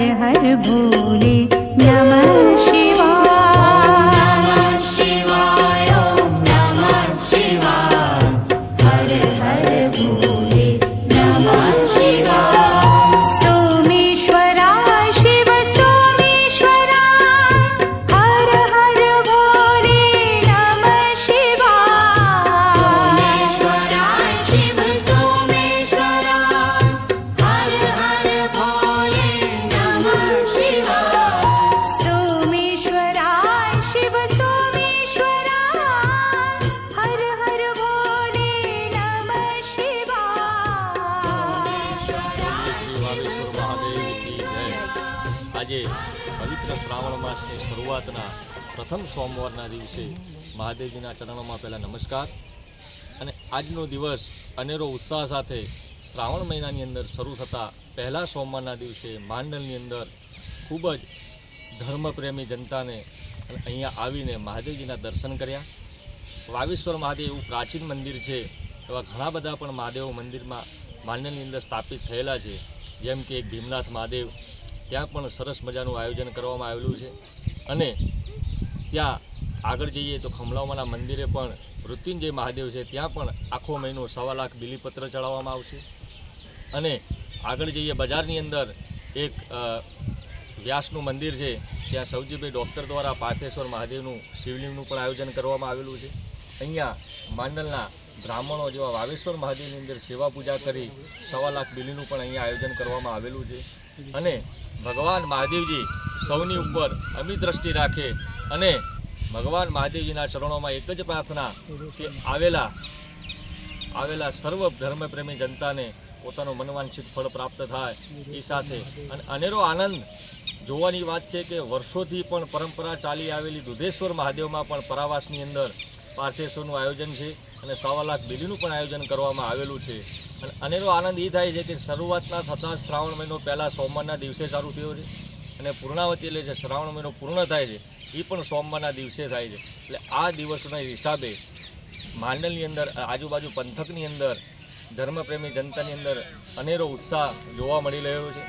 હર હર ભોલે આજે પવિત્ર શ્રાવણ માસની શરૂઆતના પ્રથમ સોમવારના દિવસે મહાદેવજીના ચરણોમાં પહેલાં નમસ્કાર. અને આજનો દિવસ અનેરો ઉત્સાહ સાથે શ્રાવણ મહિનાની અંદર શરૂ થતા પહેલા સોમવારના દિવસે માંડલની અંદર ખૂબ જ ધર્મપ્રેમી જનતાને અહીંયા આવીને મહાદેવજીના દર્શન કર્યા. વાવેશ્વર મહાદેવ એવું પ્રાચીન મંદિર છે, એવા ઘણા બધા પણ મહાદેવ મંદિરમાં માંડલની અંદર સ્થાપિત થયેલા છે. જેમ કે ભીમનાથ મહાદેવ ત્યાં પણ સરસ મજાનું આયોજન કરવામાં આવેલું છે. અને ત્યાં આગળ જઈએ તો ખમલાઓમાંના મંદિરે પણ મૃત્યુંજય મહાદેવ છે. ત્યાં પણ આખો મહિનો સવા લાખ બિલીપત્ર ચડાવવામાં આવશે. અને આગળ જઈએ બજારની અંદર એક વ્યાસનું મંદિર છે. ત્યાં સૌજીભાઈ ડૉક્ટર દ્વારા પાર્થેશ્વર મહાદેવનું શિવલિંગનું પણ આયોજન કરવામાં આવેલું છે. અહીંયા માંડલના બ્રાહ્મણો જેવા વાવેશ્વર મહાદેવની અંદર સેવા પૂજા કરી સવા લાખ બિલીનું પણ અહીંયા આયોજન કરવામાં આવેલું છે. અને ભગવાન મહાદેવજી સૌની ઉપર અમી દ્રષ્ટિ રાખે અને ભગવાન મહાદેવજીના ચરણોમાં એક જ પ્રાર્થના કે આવેલા આવેલા સર્વ ધર્મપ્રેમી જનતાને પોતાનું મનવાંછિત ફળ પ્રાપ્ત થાય એ સાથે. અને અનેરો આનંદ જોવાની વાત છે કે વર્ષોથી પણ પરંપરા ચાલી આવેલી દુધેશ્વર મહાદેવમાં પણ પરાવાસની અંદર પાર્થેશ્વરનું આયોજન છે. અને સવા લાખ બીડીનું પણ આયોજન કરવામાં આવેલું છે. અને અનેરો આનંદ એ થાય છે કે શરૂઆતના થતાં શ્રાવણ મહિનો પહેલાં સોમવારના દિવસે ચાલુ થયો છે અને પૂર્ણાવતી એટલે જે શ્રાવણ મહિનો પૂર્ણ થાય છે એ પણ સોમવારના દિવસે થાય છે. એટલે આ દિવસના હિસાબે માંડલની અંદર, આજુબાજુ પંથકની અંદર ધર્મપ્રેમી જનતાની અંદર અનેરો ઉત્સાહ જોવા મળી રહ્યો છે.